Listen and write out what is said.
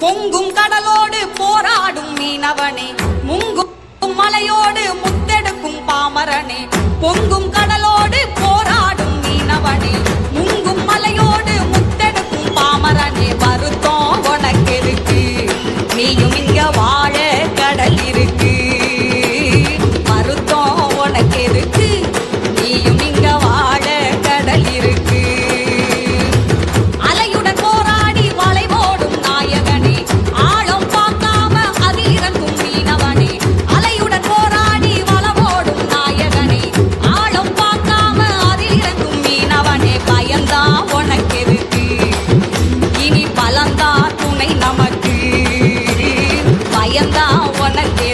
பொங்கும் கடலோடு போராடும் மீனவனே முங்கும் மலையோடு முத்தெடுக்கும் பாமரனே பொங்கும் கடலோடு போராடும் மீனவனே முங்கும் மலையோடு முத்தெடுக்கும் பாமரனே வருத்தம் உனக்கு இருக்கு நீயும் இங்க வாழ பயந்தா உனக்கு